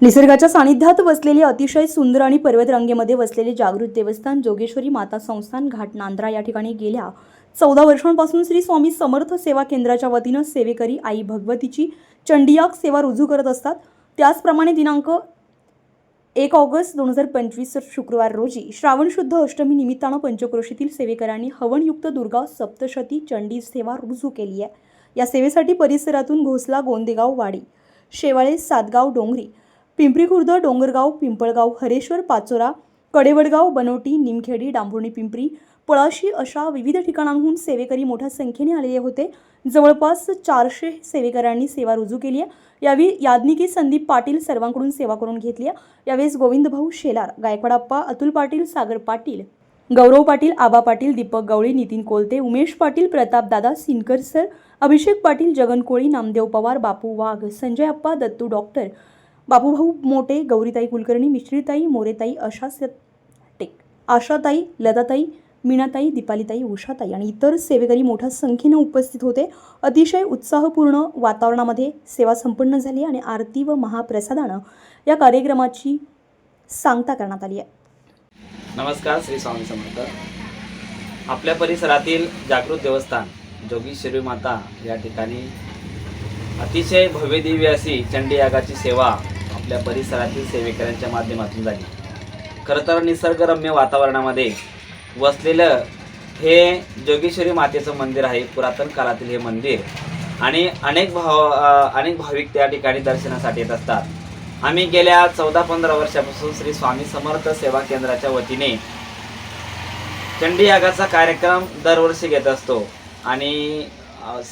निसर्गाच्या सानिध्यात वसलेले अतिशय सुंदर आणि पर्वतरांगेमध्ये वसलेले जागृत देवस्थान जोगेश्वरी माता संस्थान घाट नांद्रा या ठिकाणी गेल्या चौदा वर्षांपासून श्री स्वामी समर्थ सेवा केंद्राच्या वतीनं सेवेकरी आई भगवतीची चंडियाक सेवा रुजू करत असतात. त्याचप्रमाणे दिनांक एक ऑगस्ट दोन हजार पंचवीस शुक्रवार रोजी श्रावण शुद्ध अष्टमी निमित्तानं पंचक्रोशीतील सेवेकरांनी हवनयुक्त दुर्गा सप्तशती चंडी सेवा रुजू केली आहे. या सेवेसाठी परिसरातून घोसला गोंदेगाव वाडी शेवाळे सातगाव डोंगरी पिंपरी खुर्द डोंगरगाव पिंपळगाव हरेश्वर पाचोरा कडेवडगाव बनोटी निमखेडी डांभोर्णी पिंपरी पळाशी अशा विविध ठिकाणांहून सेवेकरी मोठ्या संख्येने आलेले होते. जवळपास चारशे सेवेकरांनी सेवा रुजू केली आहे. यावेळी याज्ञिकी संदीप पाटील सर्वांकडून सेवा करून घेतली आहे. यावेळेस गोविंदभाऊ शेलार गायकवाडाप्पा अतुल पाटील सागर पाटील गौरव पाटील आबा पाटील दीपक गवळी नितीन कोलते उमेश पाटील प्रतापदादा सिनकर सर अभिषेक पाटील जगन कोळी नामदेव पवार बापू वाघ संजय अप्पा दत्तू डॉक्टर बापूभाऊ मोटे गौरीताई कुलकर्णी मिश्रीताई मोरेताई अशा टेक आशाताई लताताई मीनाताई दीपालीताई उषाताई आणि इतर सेवेकरी मोठ्या संख्येनं उपस्थित होते. अतिशय उत्साहपूर्ण वातावरणामध्ये सेवा संपन्न झाली आणि आरती व महाप्रसादानं या कार्यक्रमाची सांगता करण्यात आली आहे. नमस्कार श्री स्वामी समर्थ. आपल्या परिसरातील जागृत देवस्थान जोगीश्वरी माता या ठिकाणी अतिशय भव्यदिव्य अशी चंडी यागाची सेवा आपल्या परिसरातील सेवेकऱ्यांच्या माध्यमातून झाली. खरं तर निसर्गरम्य वातावरणामध्ये वसलेलं हे जोगेश्वरी मातेचं मंदिर आहे पुरातन काळातील हे मंदिर. आणि अनेक भाव अनेक भाविक त्या ठिकाणी दर्शनासाठी येत असतात. आम्ही गेल्या चौदा पंधरा वर्षापासून श्री स्वामी समर्थ सेवा केंद्राच्या वतीने चंडी यागाचा कार्यक्रम दरवर्षी घेत असतो. आणि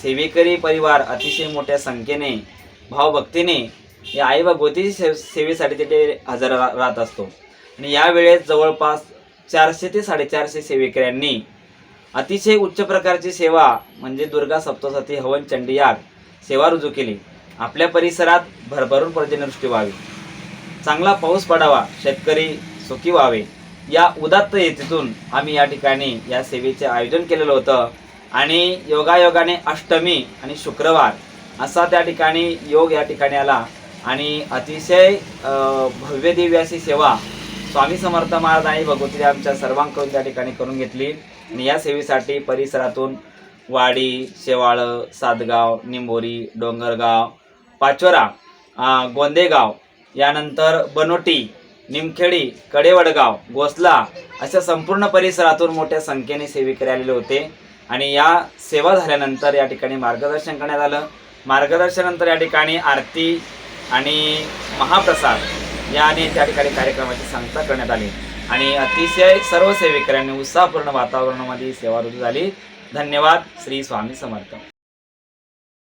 सेवेकरी परिवार अतिशय मोठ्या संख्येने भावभक्तीने या आई भगवतीची से सेवेसाठी तिथे हजर रा- राहत असतो. आणि यावेळेस जवळपास चारशे ते साडेचारशे सेवेकऱ्यांनी अतिशय उच्च प्रकारची सेवा म्हणजे दुर्गा सप्तसती हवन चंडी याग सेवा रुजू केली. आपल्या परिसरात भरभरून पर्जन्यवृष्टी व्हावी. चांगला पाऊस पडावा शेतकरी सुखी व्हावे. या उदात्त हेतूतून आम्ही या ठिकाणी या सेवेचे आयोजन केलेलं होतं. आणि योगायोगाने अष्टमी आणि शुक्रवार असा त्या ठिकाणी योग या ठिकाणी आला. आणि अतिशय भव्य देवी अशी सेवा स्वामी समर्थ महाराज आणि भगवती आमच्या सर्वांकडून त्या ठिकाणी करून घेतली. आणि या सेवेसाठी परिसरातून वाडी शेवाळं सातगाव निंबोरी डोंगरगाव पाचोरा गोंदेगाव यानंतर बनोटी निमखेडी कडेवडगाव गोसला अशा संपूर्ण परिसरातून मोठ्या संख्येने सेवेकरी आलेले होते. आणि या सेवा झाल्यानंतर या ठिकाणी मार्गदर्शन करण्यात आलं. मार्गदर्शनानंतर या ठिकाणी आरती आणि महाप्रसाद याने त्या ठिकाणी कार्यक्रमाची सांगता करण्यात आली. आणि अतिशय सर्व सेवेकऱ्यांनी उत्साहपूर्ण वातावरणामध्ये सेवा रुजू झाली. धन्यवाद. श्री स्वामी समर्थ.